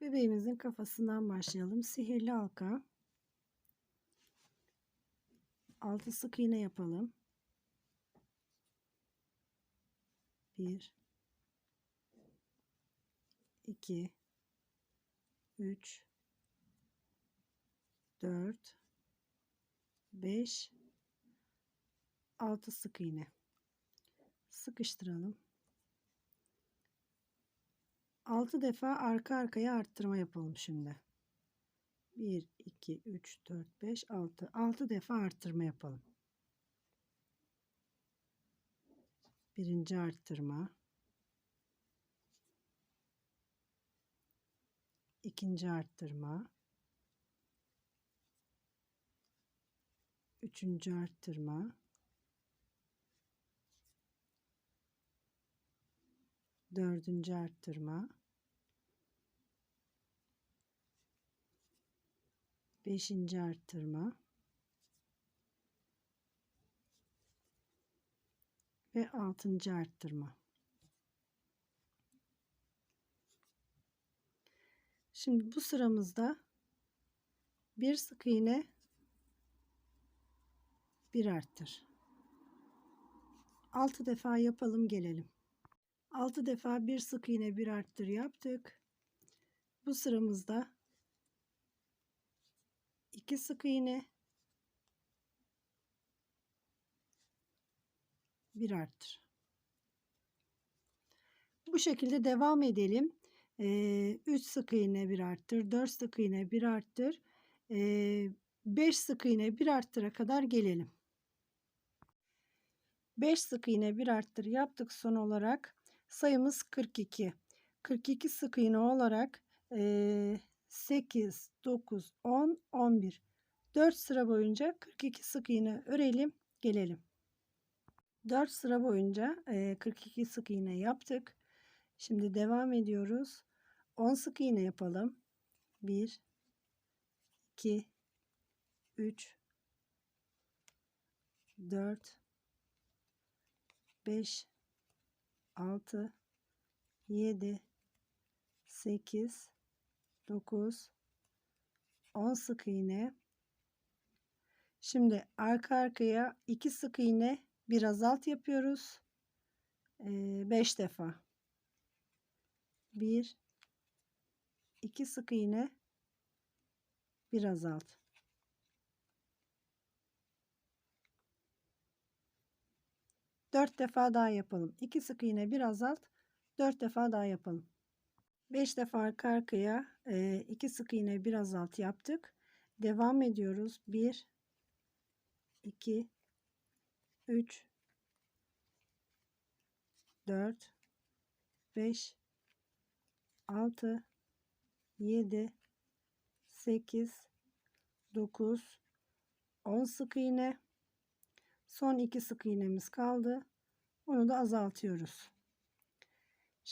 Bebeğimizin kafasından başlayalım. Sihirli halka. 6 sık iğne yapalım. 1 2 3 4 5 6 sık iğne. Sıkıştıralım. 6 defa arka arkaya arttırma yapalım şimdi. 1, 2, 3, 4, 5, 6. 6 defa arttırma yapalım. Birinci arttırma. ikinci arttırma. Üçüncü arttırma. Dördüncü arttırma. Beşinci arttırma. Ve altıncı arttırma. Şimdi bu sıramızda bir sık iğne bir arttır. 6 defa yapalım gelelim. 6 defa bir sık iğne bir arttır yaptık. Bu sıramızda 2 sık iğne bir arttır. Bu şekilde devam edelim. 3 sık iğne bir arttır, 4 sık iğne bir arttır, 5 sık iğne bir arttıra kadar gelelim. 5 sık iğne bir arttır yaptık son olarak sayımız 42. 42 sık iğne olarak 8, 9, 10, 11. 4 sıra boyunca 42 sık iğne örelim gelelim. 4 sıra boyunca 42 sık iğne yaptık. Şimdi devam ediyoruz. 10 sık iğne yapalım. 1 2 3 4 5 6 7 8 9 10 sık iğne şimdi arka arkaya 2 sık iğne bir azalt yapıyoruz 5 defa 1 2 sık iğne bir azalt Dört defa daha yapalım. 2 sık iğne bir azalt. Dört defa daha yapalım. Beş defa arka arkaya e, iki sık iğne bir azalt yaptık. Devam ediyoruz. Bir, iki, üç, dört, beş, altı, yedi, sekiz, dokuz, on sık iğne. Son iki sık iğnemiz kaldı. Onu da azaltıyoruz.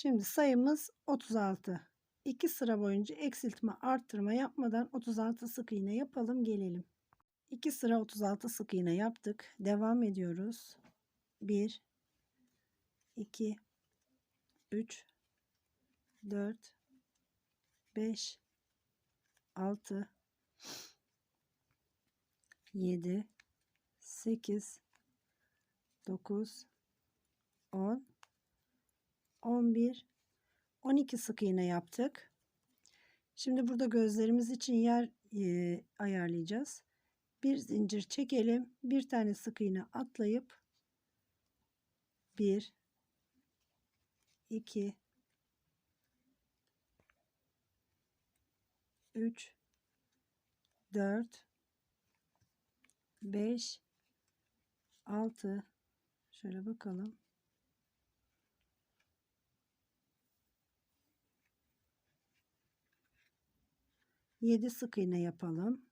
Şimdi sayımız 36. 2 sıra boyunca eksiltme arttırma yapmadan 36 sık iğne yapalım gelelim. 2 sıra 36 sık iğne yaptık. Devam ediyoruz. 1 2 3 4 5 6 7 8 9 10 11 12 sık iğne yaptık. Şimdi burada gözlerimiz için yer e, ayarlayacağız. Bir zincir çekelim. Bir tane sık iğne atlayıp 1 2 3 4 5 6 şöyle bakalım 7 sık iğne yapalım.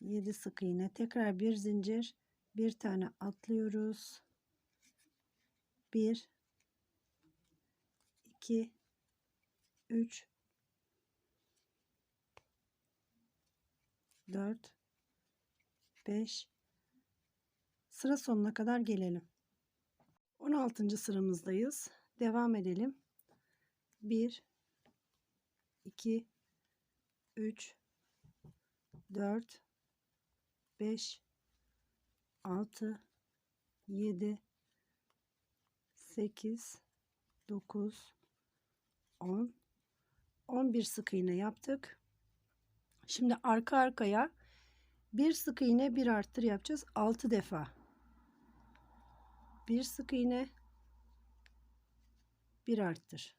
7 sık iğne tekrar bir zincir bir tane atlıyoruz. 1 2 3 4 5 sıra sonuna kadar gelelim. 16. sıramızdayız. Devam edelim. 1 2 3 4 5 6 7 8 9 10 11 sık iğne yaptık. Şimdi arka arkaya bir sık iğne bir arttır yapacağız 6 defa. Bir sık iğne bir arttır.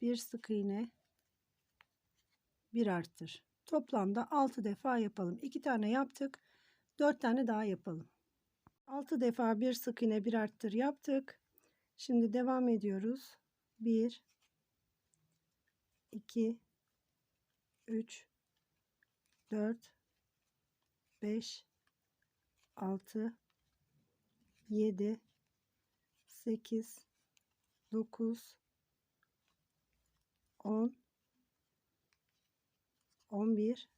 Bir sık iğne bir arttır. Toplamda 6 defa yapalım. 2 tane yaptık. 4 tane daha yapalım. 6 defa bir sık iğne bir arttır yaptık. Şimdi devam ediyoruz. 1 2 3 4 5 6 7 8 9 10 11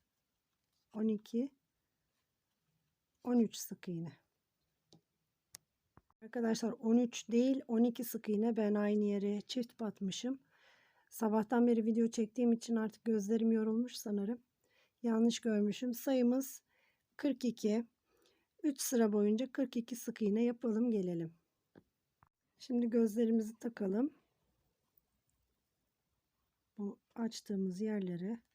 12 13 sık iğne. Arkadaşlar 13 değil 12 sık iğne ben aynı yere çift batmışım. Sabahtan beri video çektiğim için artık gözlerim yorulmuş sanırım. Yanlış görmüşüm. Sayımız 42. 3 sıra boyunca 42 sık iğne yapalım gelelim. Şimdi gözlerimizi takalım. Bu açtığımız yerlere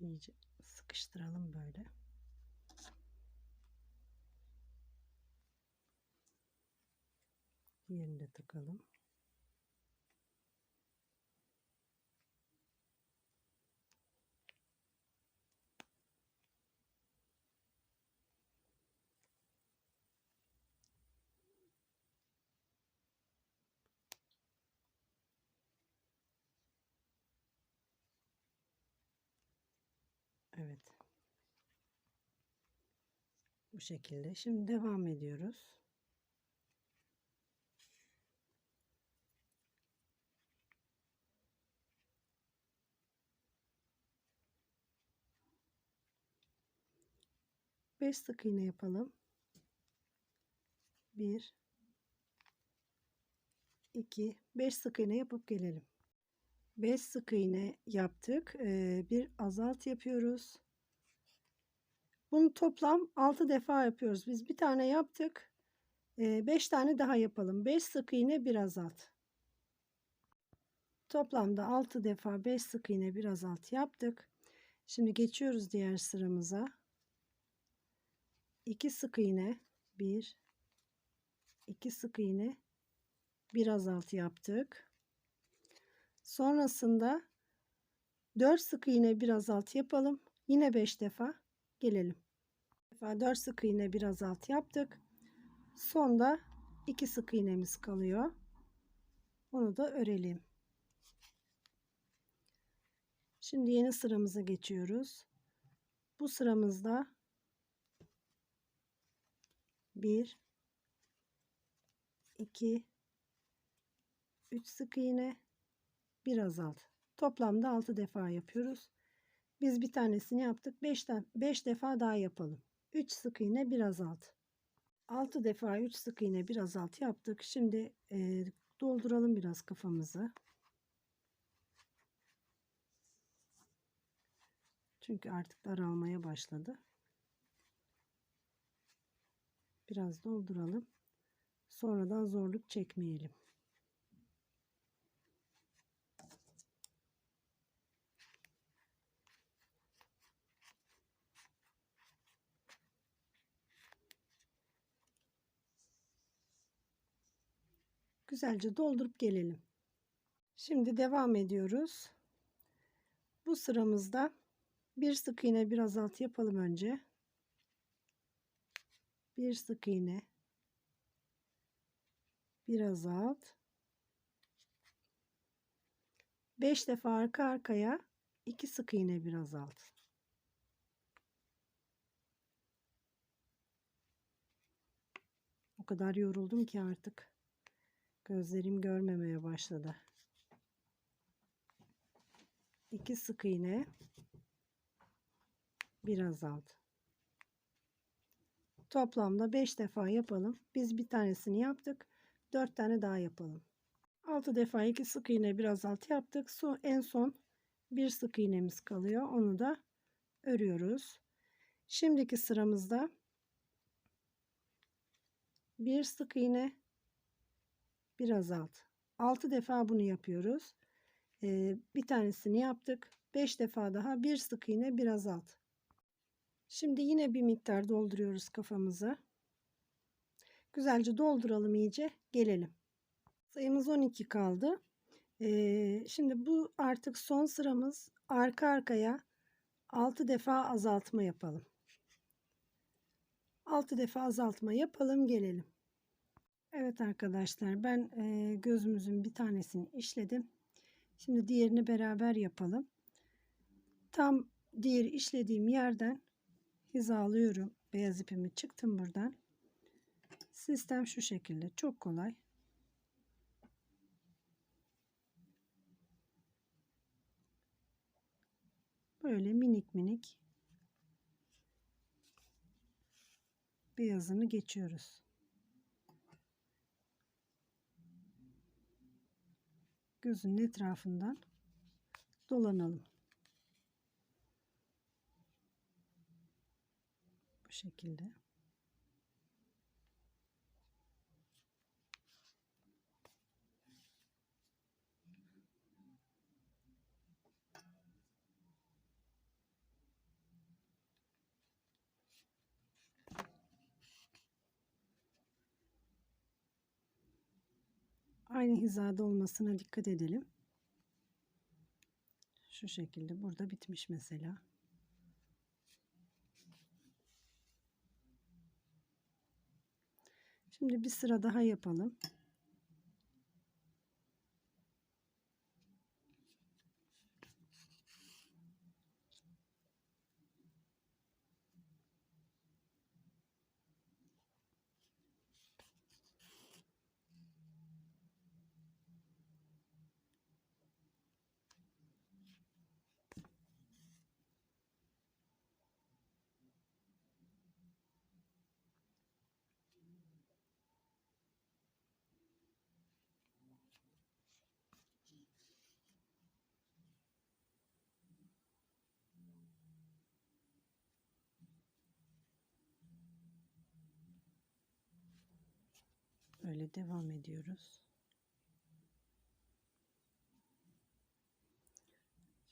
iyice sıkıştıralım böyle. Diğerini de takalım. Evet. Bu şekilde. Şimdi devam ediyoruz. Beş sık iğne yapalım. Bir, iki, beş sık iğne yapıp gelelim. 5 sık iğne yaptık. Ee, bir azalt yapıyoruz. Bunu toplam 6 defa yapıyoruz. Biz bir tane yaptık. 5 ee, tane daha yapalım. 5 sık iğne bir azalt. Toplamda 6 defa 5 sık iğne bir azalt yaptık. Şimdi geçiyoruz diğer sıramıza. 2 sık iğne 1 2 sık iğne bir azalt yaptık. Sonrasında 4 sık iğne bir azalt yapalım. Yine 5 defa gelelim. 4 sık iğne bir azalt yaptık. Sonda 2 sık iğnemiz kalıyor. Onu da örelim. Şimdi yeni sıramıza geçiyoruz. Bu sıramızda 1 2 3 sık iğne bir azalt. Toplamda 6 defa yapıyoruz. Biz bir tanesini yaptık. 5 5 defa daha yapalım. 3 sık iğne bir azalt. 6 defa 3 sık iğne bir azalt yaptık. Şimdi e, dolduralım biraz kafamızı. Çünkü artık daralmaya başladı. Biraz dolduralım. Sonradan zorluk çekmeyelim. Güzelce doldurup gelelim. Şimdi devam ediyoruz. Bu sıramızda bir sık iğne bir azalt yapalım önce. Bir sık iğne bir azalt. 5 defa arka arkaya 2 sık iğne bir azalt. O kadar yoruldum ki artık Gözlerim görmemeye başladı. 2 sık iğne bir azalt. Toplamda 5 defa yapalım. Biz bir tanesini yaptık. 4 tane daha yapalım. 6 defa 2 sık iğne bir azalt yaptık. Son, en son bir sık iğnemiz kalıyor. Onu da örüyoruz. Şimdiki sıramızda bir sık iğne bir azalt. 6 defa bunu yapıyoruz. Ee, bir tanesini yaptık. 5 defa daha bir sık iğne bir azalt. Şimdi yine bir miktar dolduruyoruz kafamıza. Güzelce dolduralım iyice. Gelelim. Sayımız 12 kaldı. Ee, şimdi bu artık son sıramız. Arka arkaya 6 defa azaltma yapalım. 6 defa azaltma yapalım gelelim. Evet arkadaşlar ben gözümüzün bir tanesini işledim. Şimdi diğerini beraber yapalım. Tam diğer işlediğim yerden hizalıyorum. Beyaz ipimi çıktım buradan. Sistem şu şekilde. Çok kolay. Böyle minik minik beyazını geçiyoruz. Gözün etrafından dolanalım. Bu şekilde. Aynı hizada olmasına dikkat edelim. Şu şekilde burada bitmiş mesela. Şimdi bir sıra daha yapalım. Böyle devam ediyoruz.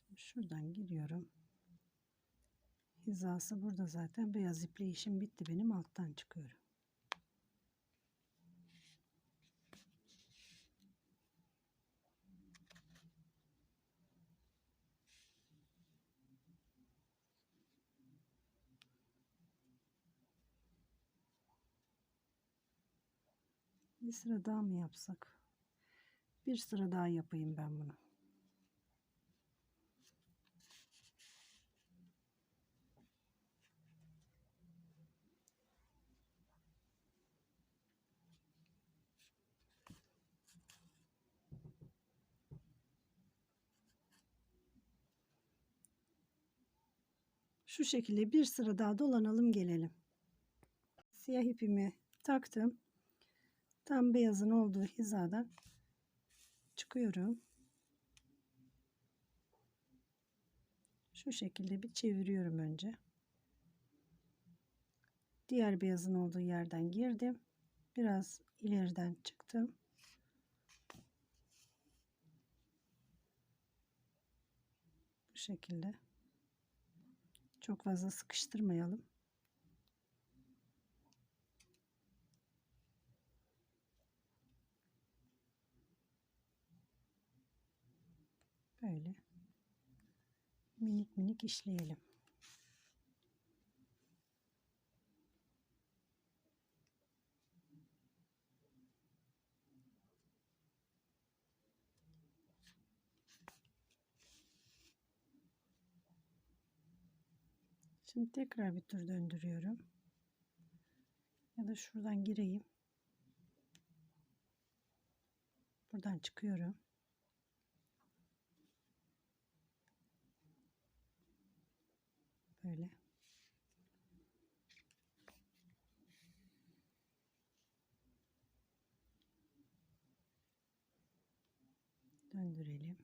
Şimdi şuradan giriyorum. Hizası burada zaten. Beyaz iple işim bitti benim. Alttan çıkıyorum. Bir sıra daha mı yapsak? Bir sıra daha yapayım ben bunu. Şu şekilde bir sıra daha dolanalım gelelim. Siyah ipimi taktım. Tam beyazın olduğu hizadan çıkıyorum. Şu şekilde bir çeviriyorum önce. Diğer beyazın olduğu yerden girdim. Biraz ileriden çıktım. Bu şekilde. Çok fazla sıkıştırmayalım. Böyle minik minik işleyelim. Şimdi tekrar bir tur döndürüyorum. Ya da şuradan gireyim. Buradan çıkıyorum. Böyle. Döndürelim.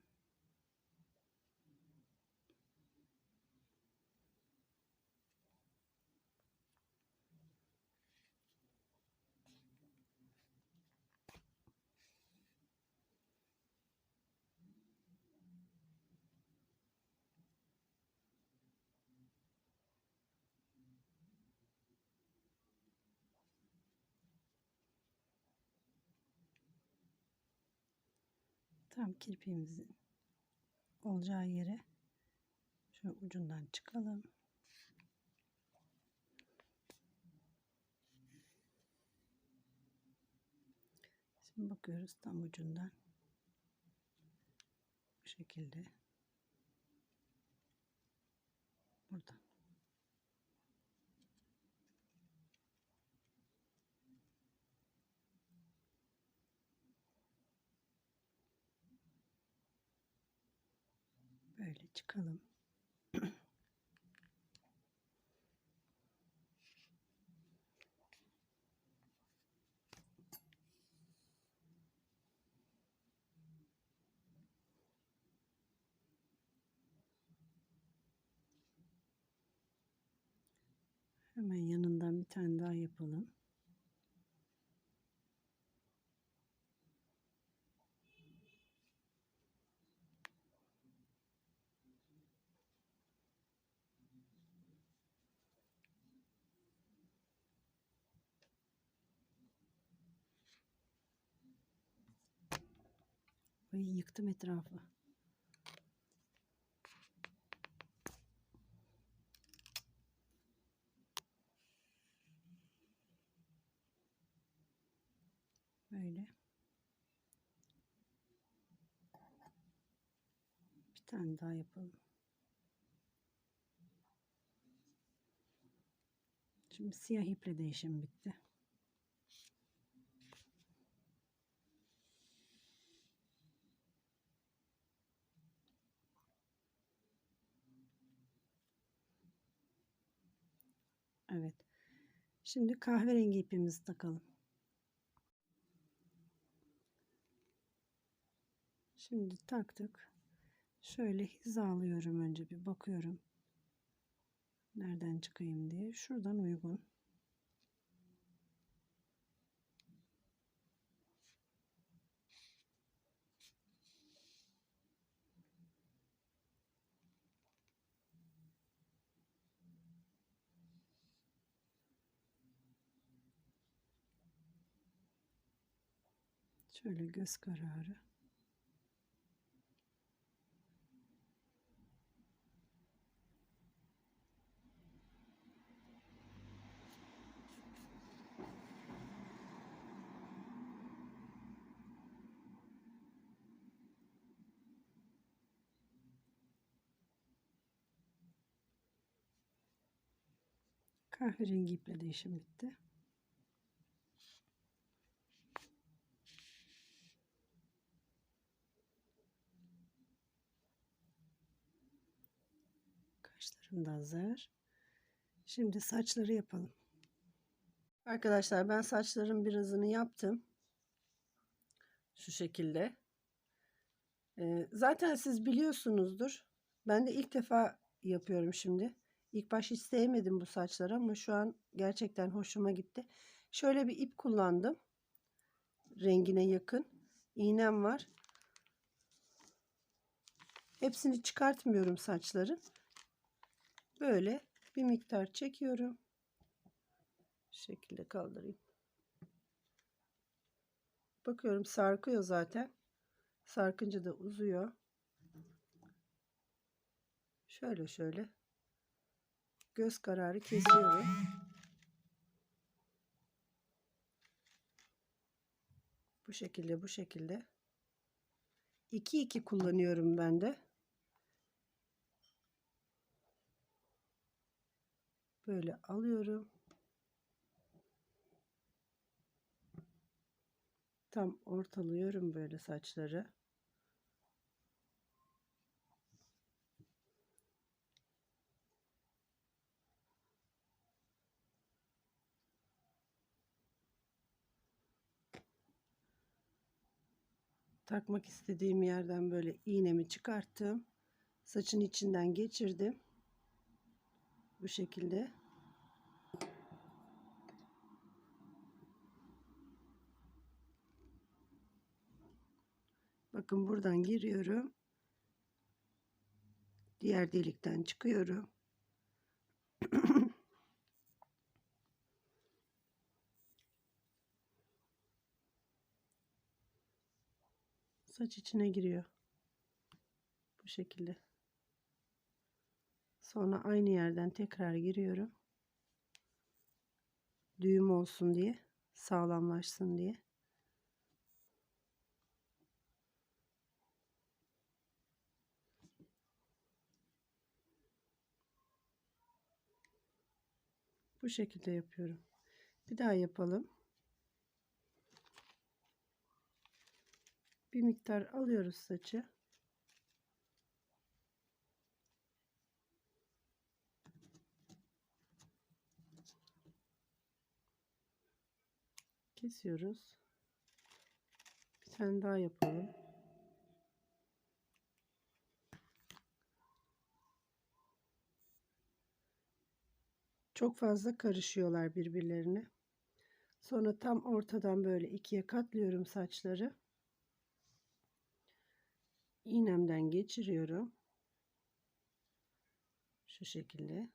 Tam kirpiğimizin olacağı yere şu ucundan çıkalım. Şimdi bakıyoruz tam ucundan. Bu şekilde. Buradan. Böyle çıkalım. Hemen yanından bir tane daha yapalım. Ay yıktım etrafı. Böyle. Bir tane daha yapalım. Şimdi siyah iple de işim bitti. Evet. Şimdi kahverengi ipimizi takalım. Şimdi taktık. Şöyle hizalıyorum önce bir bakıyorum. Nereden çıkayım diye. Şuradan uygun. Şöyle göz kararı. Kahverengi iple de işim bitti. Da hazır. Şimdi saçları yapalım. Arkadaşlar ben saçların birazını yaptım. Şu şekilde. Ee, zaten siz biliyorsunuzdur. Ben de ilk defa yapıyorum şimdi. İlk baş hiç sevmedim bu saçları ama şu an gerçekten hoşuma gitti. Şöyle bir ip kullandım. Rengine yakın. İğnem var. Hepsini çıkartmıyorum saçların. Böyle bir miktar çekiyorum. Şu şekilde kaldırayım. Bakıyorum sarkıyor zaten. Sarkınca da uzuyor. Şöyle şöyle göz kararı kesiyorum. Bu şekilde bu şekilde. 2 2 kullanıyorum ben de. Böyle alıyorum. tam ortalıyorum böyle saçları. takmak istediğim yerden böyle iğnemi çıkarttım. Saçın içinden geçirdim. Bu şekilde. Bakın buradan giriyorum. Diğer delikten çıkıyorum. saç içine giriyor. Bu şekilde. Sonra aynı yerden tekrar giriyorum. Düğüm olsun diye, sağlamlaşsın diye. Bu şekilde yapıyorum. Bir daha yapalım. bir miktar alıyoruz saçı. Kesiyoruz. Bir tane daha yapalım. Çok fazla karışıyorlar birbirlerine. Sonra tam ortadan böyle ikiye katlıyorum saçları iğnemden geçiriyorum. Şu şekilde.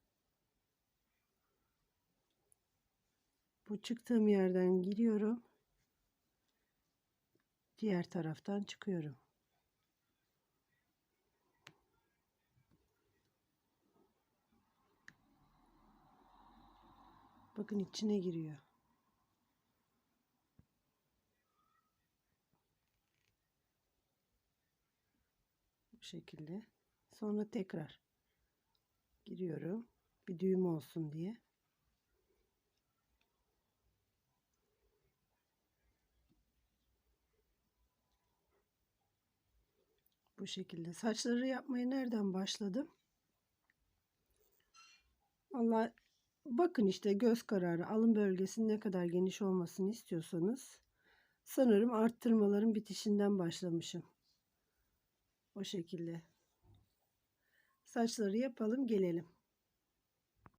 Bu çıktığım yerden giriyorum. Diğer taraftan çıkıyorum. Bakın içine giriyor. bu şekilde. Sonra tekrar giriyorum. Bir düğüm olsun diye. Bu şekilde. Saçları yapmaya nereden başladım? Vallahi bakın işte göz kararı alın bölgesinin ne kadar geniş olmasını istiyorsanız sanırım arttırmaların bitişinden başlamışım. O şekilde. Saçları yapalım gelelim.